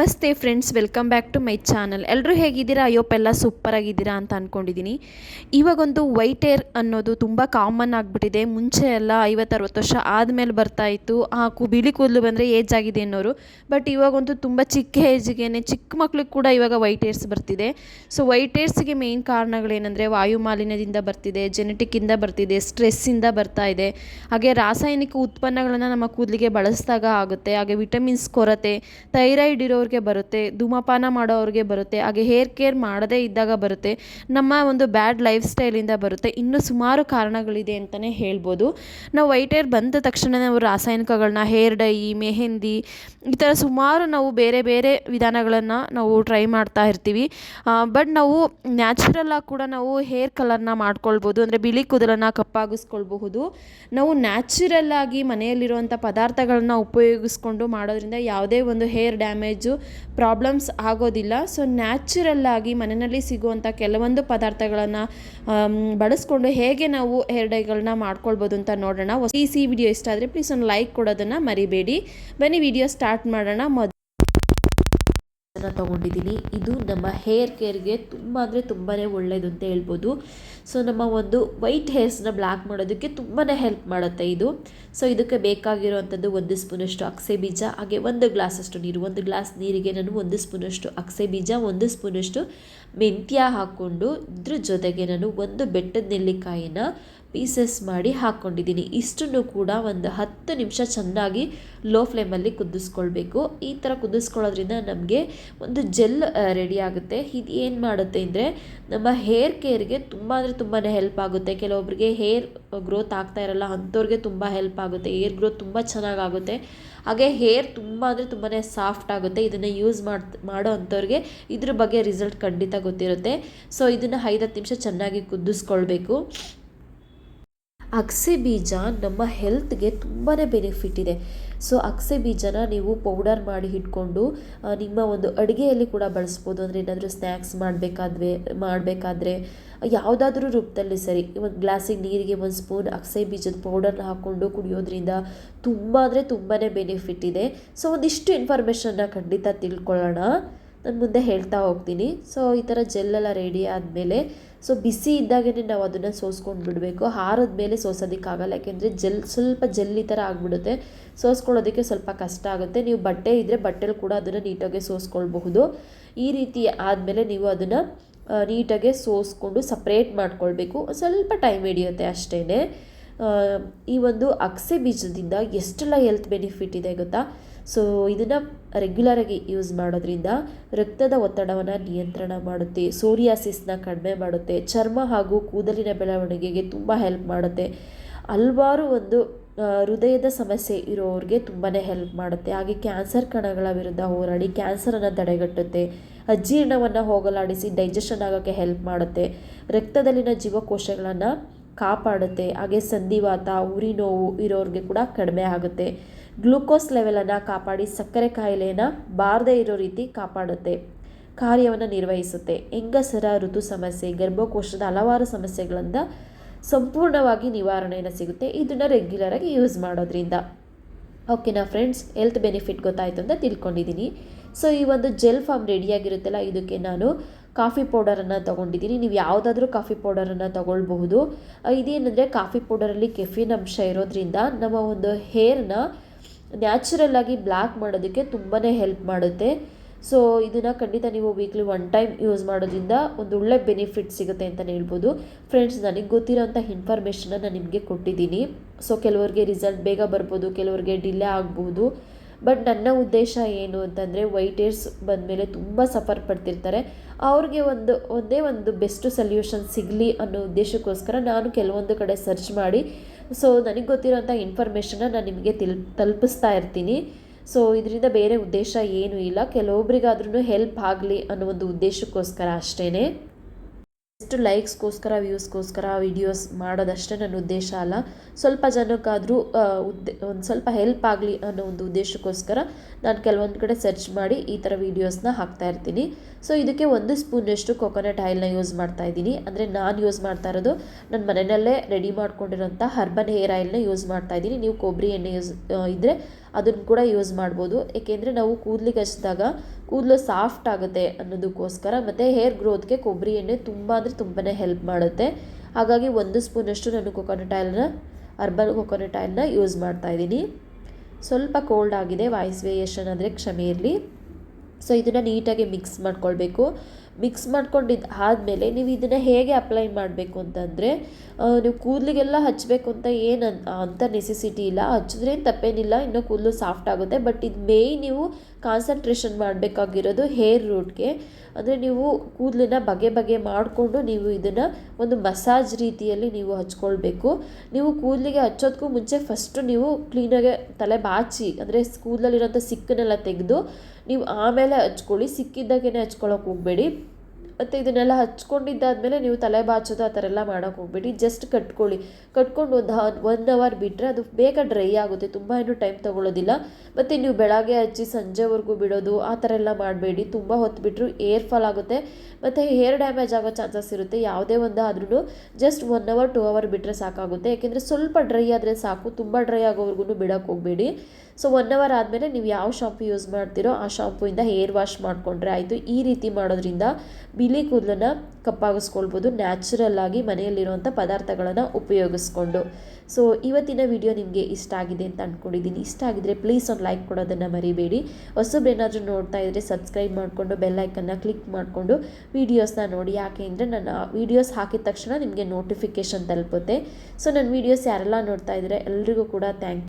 ನಮಸ್ತೆ friends welcome back to my channel ಎಲ್ಲರೂ ಹೇಗಿದ್ದೀರಾ? ಅಯ್ಯೋಪೆಲ್ಲ ಸೂಪರ್ ಆಗಿದ್ದೀರಾ ಅಂತ ಅಂದ್ಕೊಂಡಿದ್ದೀನಿ ಇವಾಗೊಂದು ವೈಟ್ ಏರ್ ಅನ್ನೋದು ತುಂಬ ಕಾಮನ್ ಆಗಿಬಿಟ್ಟಿದೆ. ಮುಂಚೆ ಎಲ್ಲ ಐವತ್ತರವತ್ತು ವರ್ಷ ಆದಮೇಲೆ ಬರ್ತಾ ಇತ್ತು. ಆ ಕು, ಬಿಳಿ ಕೂದಲು ಬಂದರೆ ಏಜ್ ಆಗಿದೆ ಅನ್ನೋರು. ಬಟ್ ಇವಾಗಂತೂ ತುಂಬ ಚಿಕ್ಕ ಏಜ್ಗೆ ಚಿಕ್ಕ ಮಕ್ಳಿಗೆ ಕೂಡ ಇವಾಗ ವೈಟ್ ಏರ್ಸ್ ಬರ್ತಿದೆ. ಸೊ ವೈಟ್ ಏರ್ಸ್ಗೆ ಮೇಯ್ನ್ ಕಾರಣಗಳೇನೆಂದರೆ ವಾಯು ಮಾಲಿನ್ಯದಿಂದ ಬರ್ತಿದೆ ಜೆನೆಟಿಕ್ಕಿಂದ ಬರ್ತಿದೆ ಸ್ಟ್ರೆಸ್ಸಿಂದ ಬರ್ತಾ ಇದೆ. ಹಾಗೆ ರಾಸಾಯನಿಕ ಉತ್ಪನ್ನಗಳನ್ನು ನಮ್ಮ ಕೂದಲಿಗೆ ಬಳಸಿದಾಗ ಆಗುತ್ತೆ. ಹಾಗೆ ವಿಟಮಿನ್ಸ್ ಕೊರತೆ ಥೈರಾಯ್ಡ್ ಇರೋರಿಗೆ ಬರುತ್ತೆ, ಧೂಮಪಾನ ಮಾಡೋರಿಗೆ ಬರುತ್ತೆ, ಹಾಗೆ ಹೇರ್ ಕೇರ್ ಮಾಡದೇ ಇದ್ದಾಗ ಬರುತ್ತೆ, ನಮ್ಮ ಒಂದು ಬ್ಯಾಡ್ ಲೈಫ್ ಸ್ಟೈಲಿಂದ ಬರುತ್ತೆ, ಇನ್ನೂ ಸುಮಾರು ಕಾರಣಗಳಿದೆ ಅಂತಲೇ ಹೇಳ್ಬೋದು. ನಾವು ವೈಟ್ ಹೇರ್ ಬಂದ ತಕ್ಷಣ ನಾವು ರಾಸಾಯನಿಕಗಳನ್ನ ಹೇರ್ ಡೈ ಮೆಹೆಂದಿ, ಈ ಥರ ಸುಮಾರು ನಾವು ಬೇರೆ ಬೇರೆ ವಿಧಾನಗಳನ್ನು ನಾವು ಟ್ರೈ ಮಾಡ್ತಾ ಇರ್ತೀವಿ. ಬಟ್ ನಾವು ನ್ಯಾಚುರಲ್ಲಾಗಿ ಕೂಡ ನಾವು ಹೇರ್ ಕಲರ್ನ ಮಾಡ್ಕೊಳ್ಬೋದು, ಅಂದರೆ ಬಿಳಿ ಕೂದಲನ್ನು ಕಪ್ಪಾಗಿಸ್ಕೊಳ್ಬಹುದು. ನಾವು ನ್ಯಾಚುರಲ್ ಆಗಿ ಮನೆಯಲ್ಲಿರುವಂಥ ಪದಾರ್ಥಗಳನ್ನ ಉಪಯೋಗಿಸ್ಕೊಂಡು ಮಾಡೋದ್ರಿಂದ ಯಾವುದೇ ಒಂದು ಹೇರ್ ಡ್ಯಾಮೇಜು ಪ್ರಾಬ್ಲಮ್ಸ್ ಆಗೋದಿಲ್ಲ. ಸೊ, ನ್ಯಾಚುರಲ್ ಆಗಿ ಮನೆಯಲ್ಲಿ ಸಿಗುವಂಥ ಕೆಲವೊಂದು ಪದಾರ್ಥಗಳನ್ನು ಬಳಸ್ಕೊಂಡು ಹೇಗೆ ನಾವು ಹೇರ್ ಡೈಗಳನ್ನ ಮಾಡ್ಕೊಳ್ಬೋದು ಅಂತ ನೋಡೋಣ. ಈ ಸಿ ವಿಡಿಯೋ ಇಷ್ಟ ಆದರೆ ಪ್ಲೀಸ್ ಒಂದು ಲೈಕ್ ಕೊಡೋದನ್ನು ಮರಿಬೇಡಿ. ಬನ್ನಿ, ವಿಡಿಯೋ ಸ್ಟಾರ್ಟ್ ಮಾಡೋಣ. ತೊಗೊಂಡಿದ್ದೀನಿ. ಇದು ನಮ್ಮ ಹೇರ್ ಕೇರ್ಗೆ ತುಂಬ ಅಂದರೆ ತುಂಬಾ ಒಳ್ಳೆಯದು ಅಂತ ಹೇಳ್ಬೋದು. ಸೊ ನಮ್ಮ ಒಂದು ವೈಟ್ ಹೇರ್ಸ್ನ ಬ್ಲ್ಯಾಕ್ ಮಾಡೋದಕ್ಕೆ ತುಂಬಾ ಹೆಲ್ಪ್ ಮಾಡುತ್ತೆ ಇದು. ಸೊ ಇದಕ್ಕೆ ಬೇಕಾಗಿರುವಂಥದ್ದು ಒಂದು ಸ್ಪೂನಷ್ಟು ಅಕ್ಸೆ ಬೀಜ, ಹಾಗೆ ಒಂದು ಗ್ಲಾಸಷ್ಟು ನೀರು. ಒಂದು ಗ್ಲಾಸ್ ನೀರಿಗೆ ನಾನು ಒಂದು ಸ್ಪೂನಷ್ಟು ಅಕ್ಸೆ ಬೀಜ, ಒಂದು ಸ್ಪೂನಷ್ಟು ಮೆಂತ್ಯ ಹಾಕ್ಕೊಂಡು ಇದ್ರ ಜೊತೆಗೆ ನಾನು ಒಂದು ಬೆಟ್ಟದ ನೆಲ್ಲಿಕಾಯಿನ ಪೀಸಸ್ ಮಾಡಿ ಹಾಕ್ಕೊಂಡಿದ್ದೀನಿ ಇಷ್ಟನ್ನು ಕೂಡ ಒಂದು ಹತ್ತು ನಿಮಿಷ ಚೆನ್ನಾಗಿ ಲೋ ಫ್ಲೇಮಲ್ಲಿ ಕುದಿಸ್ಕೊಳ್ಬೇಕು. ಈ ಥರ ಕುದಿಸ್ಕೊಳ್ಳೋದ್ರಿಂದ ನಮಗೆ ಒಂದು ಜೆಲ್ ರೆಡಿ ಆಗುತ್ತೆ. ಇದು ಏನು ಮಾಡುತ್ತೆ ಅಂದರೆ ನಮ್ಮ ಹೇರ್ ಕೇರ್ಗೆ ತುಂಬ ಅಂದರೆ ತುಂಬಾ ಹೆಲ್ಪ್ ಆಗುತ್ತೆ. ಕೆಲವೊಬ್ಬರಿಗೆ ಹೇರ್ ಗ್ರೋತ್ ಆಗ್ತಾ ಇರಲ್ಲ, ಅಂಥವ್ರಿಗೆ ತುಂಬ ಹೆಲ್ಪ್ ಆಗುತ್ತೆ. ಹೇರ್ ಗ್ರೋತ್ ತುಂಬ ಚೆನ್ನಾಗಾಗುತ್ತೆ. ಹಾಗೆ ಹೇರ್ ತುಂಬ ಅಂದರೆ ತುಂಬಾ ಸಾಫ್ಟ್ ಆಗುತ್ತೆ. ಇದನ್ನು ಯೂಸ್ ಮಾಡಿ, ಮಾಡೋ ಅಂಥವ್ರಿಗೆ ಇದ್ರ ಬಗ್ಗೆ ರಿಸಲ್ಟ್ ಖಂಡಿತ ಗೊತ್ತಿರುತ್ತೆ. ಸೊ ಇದನ್ನು ಐದತ್ತು ನಿಮಿಷ ಚೆನ್ನಾಗಿ ಕುದಿಸ್ಕೊಳ್ಬೇಕು. ಅಗಸೆ ಬೀಜ ನಮ್ಮ ಹೆಲ್ತ್ಗೆ ತುಂಬಾ ಬೆನಿಫಿಟ್ ಇದೆ. ಸೊ ಅಗಸೆ ಬೀಜನ ನೀವು ಪೌಡರ್ ಮಾಡಿ ಇಟ್ಕೊಂಡು ನಿಮ್ಮ ಒಂದು ಅಡುಗೆಯಲ್ಲಿ ಕೂಡ ಬಳಸ್ಬೋದು. ಅಂದರೆ ಏನಾದರೂ ಸ್ನ್ಯಾಕ್ಸ್ ಮಾಡಬೇಕಾದ್ರೆ ಮಾಡಬೇಕಾದ್ರೆ, ಯಾವುದಾದ್ರೂ ರೂಪದಲ್ಲಿ ಸರಿ, ಒಂದು ಗ್ಲಾಸಿಗೆ ನೀರಿಗೆ ಒಂದು ಸ್ಪೂನ್ ಅಗಸೆ ಬೀಜದ ಪೌಡರ್ನ ಹಾಕ್ಕೊಂಡು ಕುಡಿಯೋದ್ರಿಂದ ತುಂಬ ಅಂದರೆ ತುಂಬಾ ಬೆನಿಫಿಟ್ ಇದೆ. ಸೊ, ಒಂದಿಷ್ಟು ಇನ್ಫಾರ್ಮೇಷನ್ನ ಖಂಡಿತ ತಿಳ್ಕೊಳ್ಳೋಣ. ನಾನು ಮುಂದೆ ಹೇಳ್ತಾ ಹೋಗ್ತೀನಿ. ಸೊ ಈ ಥರ ಜೆಲ್ಲೆಲ್ಲ ರೆಡಿ ಆದಮೇಲೆ ಸೊ ಬಿಸಿ ಇದ್ದಾಗೇ ನಾವು ಅದನ್ನು ಸೋಸ್ಕೊಂಡು ಬಿಡಬೇಕು. ಹಾರದ ಮೇಲೆ ಸೋಸೋದಕ್ಕಾಗಲ್ಲ ಯಾಕೆಂದರೆ ಜೆಲ್ ಸ್ವಲ್ಪ ಜೆಲ್ಲಿ ಥರ ಆಗಿಬಿಡುತ್ತೆ. ಸೋಸ್ಕೊಳ್ಳೋದಕ್ಕೆ ಸ್ವಲ್ಪ ಕಷ್ಟ ಆಗುತ್ತೆ. ನೀವು ಬಟ್ಟೆ ಇದ್ದರೆ ಬಟ್ಟೆಲಿ ಕೂಡ ಅದನ್ನು ನೀಟಾಗಿ ಸೋಸ್ಕೊಳ್ಬಹುದು. ಈ ರೀತಿ ಆದಮೇಲೆ ನೀವು ಅದನ್ನು ನೀಟಾಗೆ ಸೋಸ್ಕೊಂಡು ಸಪ್ರೇಟ್ ಮಾಡ್ಕೊಳ್ಬೇಕು. ಸ್ವಲ್ಪ ಟೈಮ್ ಹಿಡಿಯುತ್ತೆ ಅಷ್ಟೇ ಈ ಒಂದು ಅಗಸೆ ಬೀಜದಿಂದ ಎಷ್ಟೆಲ್ಲ ಹೆಲ್ತ್ ಬೆನಿಫಿಟ್ ಇದೆ ಗೊತ್ತಾ? ಸೊ ಇದನ್ನು ರೆಗ್ಯುಲರಾಗಿ ಯೂಸ್ ಮಾಡೋದ್ರಿಂದ ರಕ್ತದ ಒತ್ತಡವನ್ನು ನಿಯಂತ್ರಣ ಮಾಡುತ್ತೆ. ಸೋರಿಯಾಸಿಸ್ನ ಕಡಿಮೆ ಮಾಡುತ್ತೆ. ಚರ್ಮ ಹಾಗೂ ಕೂದಲಿನ ಬೆಳವಣಿಗೆಗೆ ತುಂಬ ಹೆಲ್ಪ್ ಮಾಡುತ್ತೆ. ಹಲ್ವಾರು ಒಂದು ಹೃದಯದ ಸಮಸ್ಯೆ ಇರೋರಿಗೆ ತುಂಬಾ ಹೆಲ್ಪ್ ಮಾಡುತ್ತೆ. ಹಾಗೆ ಕ್ಯಾನ್ಸರ್ ಕಣಗಳ ವಿರುದ್ಧ ಹೋರಾಡಿ ಕ್ಯಾನ್ಸರನ್ನು ತಡೆಗಟ್ಟುತ್ತೆ. ಅಜೀರ್ಣವನ್ನು ಹೋಗಲಾಡಿಸಿ ಡೈಜೆಷನ್ ಆಗೋಕ್ಕೆ ಹೆಲ್ಪ್ ಮಾಡುತ್ತೆ. ರಕ್ತದಲ್ಲಿನ ಜೀವಕೋಶಗಳನ್ನು ಕಾಪಾಡುತ್ತೆ. ಹಾಗೆ ಸಂಧಿವಾತ, ಉರಿ ನೋವು ಇರೋರಿಗೆ ಕೂಡ ಕಡಿಮೆ ಆಗುತ್ತೆ. ಗ್ಲೂಕೋಸ್ ಲೆವೆಲನ್ನು ಕಾಪಾಡಿ ಸಕ್ಕರೆ ಕಾಯಿಲೆಯನ್ನು ಬಾರದೇ ಇರೋ ರೀತಿ ಕಾಪಾಡುತ್ತೆ, ಕಾರ್ಯವನ್ನು ನಿರ್ವಹಿಸುತ್ತೆ. ಹೆಂಗಸರ ಋತು ಸಮಸ್ಯೆ, ಗರ್ಭಕೋಶದ ಹಲವಾರು ಸಮಸ್ಯೆಗಳಿಂದ ಸಂಪೂರ್ಣವಾಗಿ ನಿವಾರಣೆಯನ್ನು ಸಿಗುತ್ತೆ. ಇದನ್ನು ರೆಗ್ಯುಲರಾಗಿ ಯೂಸ್ ಮಾಡೋದ್ರಿಂದ. ಓಕೆನಾ ಫ್ರೆಂಡ್ಸ್ ಹೆಲ್ತ್ ಬೆನಿಫಿಟ್ ಗೊತ್ತಾಯಿತು ಅಂತ ತಿಳ್ಕೊಂಡಿದ್ದೀನಿ ಸೊ ಈ ಒಂದು ಜೆಲ್ ಫಾರ್ಮ್ ರೆಡಿಯಾಗಿರುತ್ತಲ್ಲ ಇದಕ್ಕೆ ನಾನು ಕಾಫಿ ಪೌಡರನ್ನು ತೊಗೊಂಡಿದ್ದೀನಿ ನೀವು ಯಾವುದಾದ್ರೂ ಕಾಫಿ ಪೌಡರನ್ನು ತೊಗೊಳ್ಬಹುದು. ಇದೇನೆಂದರೆ ಕಾಫಿ ಪೌಡರಲ್ಲಿ ಕೆಫಿನ್ ಅಂಶ ಇರೋದ್ರಿಂದ ನಮ್ಮ ಒಂದು ಹೇರ್ನ ನ್ಯಾಚುರಲ್ ಆಗಿ ಬ್ಲ್ಯಾಕ್ ಮಾಡೋದಕ್ಕೆ ತುಂಬಾ ಹೆಲ್ಪ್ ಮಾಡುತ್ತೆ. ಸೊ, ಇದನ್ನು ಖಂಡಿತ ನೀವು ವೀಕ್ಲಿ ಒನ್ ಟೈಮ್ ಯೂಸ್ ಮಾಡೋದ್ರಿಂದ ಒಂದು ಒಳ್ಳೆ ಬೆನಿಫಿಟ್ ಸಿಗುತ್ತೆ ಅಂತಲೇ ಹೇಳ್ಬೋದು. ಫ್ರೆಂಡ್ಸ್, ನನಗೆ ಗೊತ್ತಿರೋಂಥ ಇನ್ಫಾರ್ಮೇಷನ್ನ ನಾನು ನಿಮಗೆ ಕೊಟ್ಟಿದ್ದೀನಿ. ಸೊ, ಕೆಲವರಿಗೆ ರಿಸಲ್ಟ್ ಬೇಗ ಬರ್ಬೋದು, ಕೆಲವರಿಗೆ ಡಿಲೇ ಆಗ್ಬೋದು. ಬಟ್ ನನ್ನ ಉದ್ದೇಶ ಏನು ಅಂತಂದರೆ ವೈಟ್ ಏರ್ಸ್ ಬಂದಮೇಲೆ ತುಂಬ ಸಫರ್ ಪಡ್ತಿರ್ತಾರೆ. ಅವ್ರಿಗೆ ಒಂದು, ಒಂದೇ ಒಂದು ಬೆಸ್ಟ್ ಸೊಲ್ಯೂಷನ್ ಸಿಗಲಿ ಅನ್ನೋ ಉದ್ದೇಶಕ್ಕೋಸ್ಕರ ನಾನು ಕೆಲವೊಂದು ಕಡೆ ಸರ್ಚ್ ಮಾಡಿ ಸೊ ನನಗೆ ಗೊತ್ತಿರೋಂಥ ಇನ್ಫಾರ್ಮೇಷನ್ನ ನಾನು ನಿಮಗೆ ತಿಲ್ ತಲುಪಿಸ್ತಾ ಇರ್ತೀನಿ. ಸೊ ಇದರಿಂದ ಬೇರೆ ಉದ್ದೇಶ ಏನೂ ಇಲ್ಲ. ಕೆಲವೊಬ್ರಿಗಾದ್ರೂ ಹೆಲ್ಪ್ ಆಗಲಿ ಅನ್ನೋ ಒಂದು ಉದ್ದೇಶಕ್ಕೋಸ್ಕರ ಅಷ್ಟೇ ಎಷ್ಟು ಲೈಕ್ಸ್ಗೋಸ್ಕರ, ವ್ಯೂಸ್ಗೋಸ್ಕರ ವೀಡಿಯೋಸ್ ಮಾಡೋದಷ್ಟೇ ನನ್ನ ಉದ್ದೇಶ ಅಲ್ಲ. ಸ್ವಲ್ಪ ಜನಕ್ಕಾದರೂ ಉದ್ದೇ, ಒಂದು ಸ್ವಲ್ಪ ಹೆಲ್ಪ್ ಆಗಲಿ ಅನ್ನೋ ಒಂದು ಉದ್ದೇಶಕ್ಕೋಸ್ಕರ ನಾನು ಕೆಲವೊಂದು ಕಡೆ ಸರ್ಚ್ ಮಾಡಿ ಈ ಥರ ವೀಡಿಯೋಸ್ನ ಹಾಕ್ತಾ ಇರ್ತೀನಿ. ಸೊ, ಇದಕ್ಕೆ ಒಂದು ಸ್ಪೂನಷ್ಟು ಕೊಕೊನಟ್ ಆಯಿಲ್ನ ಯೂಸ್ ಮಾಡ್ತಾ ಇದ್ದೀನಿ. ಅಂದರೆ ನಾನು ಯೂಸ್ ಮಾಡ್ತಾ ಇರೋದು ನನ್ನ ಮನೆಯಲ್ಲೇ ರೆಡಿ ಮಾಡ್ಕೊಂಡಿರೋಂಥ ಹರ್ಬನ್ ಹೇರ್ ಆಯಿಲ್ನ ಯೂಸ್ ಮಾಡ್ತಾ ಇದ್ದೀನಿ. ನೀವು ಕೊಬ್ಬರಿ ಎಣ್ಣೆ ಯೂಸ್ ಇದ್ದರೆ ಅದನ್ನು ಕೂಡ ಯೂಸ್ ಮಾಡ್ಬೋದು. ಏಕೆಂದರೆ ನಾವು ಕೂದಲಿಗೆ ಹಚ್ಚಿದಾಗ ಕೂದಲು ಸಾಫ್ಟ್ ಆಗುತ್ತೆ ಅನ್ನೋದಕ್ಕೋಸ್ಕರ ಮತ್ತು ಹೇರ್ ಗ್ರೋತ್ಗೆ ಕೊಬ್ಬರಿ ಎಣ್ಣೆ ತುಂಬ ಅಂದರೆ ತುಂಬಾ ಹೆಲ್ಪ್ ಮಾಡುತ್ತೆ. ಹಾಗಾಗಿ ಒಂದು ಸ್ಪೂನಷ್ಟು ನಾನು ಕೊಕೊನಟ್ ಆಯಿಲ್ನ ಅರ್ಬನ್ ಕೊಕೊನಟ್ ಆಯಿಲ್ನ ಯೂಸ್ ಮಾಡ್ತಾಯಿದ್ದೀನಿ ಸ್ವಲ್ಪ ಕೋಲ್ಡ್ ಆಗಿದೆ ವಾಯ್ಸ್ ವೇರಿಯೇಷನ್ ಅಂದರೆ ಕ್ಷಮೆ ಇರಲಿ. ಸೊ ಇದನ್ನು ನೀಟಾಗಿ ಮಿಕ್ಸ್ ಮಾಡ್ಕೊಳ್ಬೇಕು. ಮಿಕ್ಸ್ ಮಾಡ್ಕೊಂಡಿದ್ದು ಆದಮೇಲೆ ನೀವು ಇದನ್ನು ಹೇಗೆ ಅಪ್ಲೈ ಮಾಡಬೇಕು ಅಂತಂದರೆ ನೀವು ಕೂದಲಿಗೆಲ್ಲ ಹಚ್ಚಬೇಕು ಅಂತ ಏನು ಅಂತ ನೆಸೆಸಿಟಿ ಇಲ್ಲ. ಹಚ್ಚಿದ್ರೆ ತಪ್ಪೇನಿಲ್ಲ. ಇನ್ನೂ ಕೂದಲು ಸಾಫ್ಟ್ ಆಗುತ್ತೆ. ಬಟ್ ಇದು ಮೇಯ್ನ್ ನೀವು ಕಾನ್ಸಂಟ್ರೇಷನ್ ಮಾಡಬೇಕಾಗಿರೋದು ಹೇರ್ ರೂಟ್ಗೆ ಅಂದರೆ ನೀವು ಕೂದಲನ್ನ ಬಗೆ ಬಗೆ ಮಾಡಿಕೊಂಡು ನೀವು ಇದನ್ನು ಒಂದು ಮಸಾಜ್ ರೀತಿಯಲ್ಲಿ ನೀವು ಹಚ್ಕೊಳ್ಬೇಕು. ನೀವು ಕೂದಲಿಗೆ ಹಚ್ಚೋದಕ್ಕೂ ಮುಂಚೆ ಫಸ್ಟು ನೀವು ಕ್ಲೀನಾಗೆ ತಲೆ ಬಾಚಿ, ಅಂದರೆ ಕೂದಲಲ್ಲಿರೋಂಥ ಸಿಕ್ಕನ್ನೆಲ್ಲ ತೆಗೆದು, ನೀವು ಆಮೇಲೆ ಹಚ್ಕೊಳ್ಳಿ. ಸಿಕ್ಕಿದ್ದಾಗೇ ಹಚ್ಕೊಳ್ಳೋಕೆ ಹೋಗಬೇಡಿ. ಮತ್ತು ಇದನ್ನೆಲ್ಲ ಹಚ್ಕೊಂಡಿದ್ದಾದಮೇಲೆ ನೀವು ತಲೆ ಬಾಚೋದು ಆ ಥರ ಎಲ್ಲ ಮಾಡೋಕೆ ಹೋಗಬೇಡಿ. ಜಸ್ಟ್ ಕಟ್ಕೊಳ್ಳಿ. ಕಟ್ಕೊಂಡು ಒಂದು ಒನ್ ಅವರ್ ಬಿಟ್ಟರೆ ಅದು ಬೇಗ ಡ್ರೈ ಆಗುತ್ತೆ. ತುಂಬ ಏನು ಟೈಮ್ ತೊಗೊಳ್ಳೋದಿಲ್ಲ ಮತ್ತು ನೀವು ಬೆಳಗ್ಗೆ ಹಚ್ಚಿ ಸಂಜೆವರೆಗೂ ಬಿಡೋದು ಆ ಥರ ಎಲ್ಲ ಮಾಡಬೇಡಿ. ತುಂಬ ಹೊತ್ತು ಬಿಟ್ಟರು ಏರ್ ಫಾಲ್ ಆಗುತ್ತೆ. ಮತ್ತು ಹೇರ್ ಡ್ಯಾಮೇಜ್ ಆಗೋ ಚಾನ್ಸಸ್ ಇರುತ್ತೆ. ಯಾವುದೇ ಒಂದು ಆದ್ರೂ just one hour two hour ಬಿಟ್ಟರೆ ಸಾಕಾಗುತ್ತೆ. ಯಾಕೆಂದರೆ ಸ್ವಲ್ಪ ಡ್ರೈ ಆದರೆ ಸಾಕು. ತುಂಬ ಡ್ರೈ ಆಗೋವರೆಗೂ ಬಿಡೋಕೆ ಹೋಗಬೇಡಿ. ಸೊ ಒನ್ ಅವರ್ ಆದಮೇಲೆ ನೀವು ಯಾವ ಶಾಂಪು ಯೂಸ್ ಮಾಡ್ತೀರೋ ಆ ಶಾಂಪುಯಿಂದ ಹೇರ್ ವಾಶ್ ಮಾಡಿಕೊಂಡ್ರೆ ಆಯಿತು. ಈ ರೀತಿ ಮಾಡೋದ್ರಿಂದ ಬಿಳಿ ಕೂದಲನ್ನು ಕಪ್ಪಾಗಿಸ್ಕೊಳ್ಬೋದು ನ್ಯಾಚುರಲ್ಲಾಗಿ ಮನೆಯಲ್ಲಿರುವಂಥ ಪದಾರ್ಥಗಳನ್ನು ಉಪಯೋಗಿಸ್ಕೊಂಡು. ಸೊ ಇವತ್ತಿನ ವಿಡಿಯೋ ನಿಮಗೆ ಇಷ್ಟ ಆಗಿದೆ ಅಂತ ಅಂದ್ಕೊಂಡಿದ್ದೀನಿ ಇಷ್ಟ ಆಗಿದ್ರೆ ಪ್ಲೀಸ್ ಒಂದು ಲೈಕ್ ಕೊಡೋದನ್ನು ಮರಿಬೇಡಿ. ಹೊಸಬ್ರೇನಾದರೂ ನೋಡ್ತಾ ಇದ್ದರೆ ಸಬ್ಸ್ಕ್ರೈಬ್ ಮಾಡಿಕೊಂಡು ಬೆಲ್ಲೈಕನ್ನು ಕ್ಲಿಕ್ ಮಾಡಿಕೊಂಡು ವೀಡಿಯೋಸ್ನ ನೋಡಿ. ಯಾಕೆ ಅಂದರೆ ನಾನು ವೀಡಿಯೋಸ್ ಹಾಕಿದ ತಕ್ಷಣ ನಿಮಗೆ ನೋಟಿಫಿಕೇಷನ್ ತಲುಪುತ್ತೆ. ಸೊ ನನ್ನ ವೀಡಿಯೋಸ್ ಯಾರೆಲ್ಲ ನೋಡ್ತಾ ಇದ್ದರೆ ಎಲ್ರಿಗೂ ಕೂಡ ಥ್ಯಾಂಕ್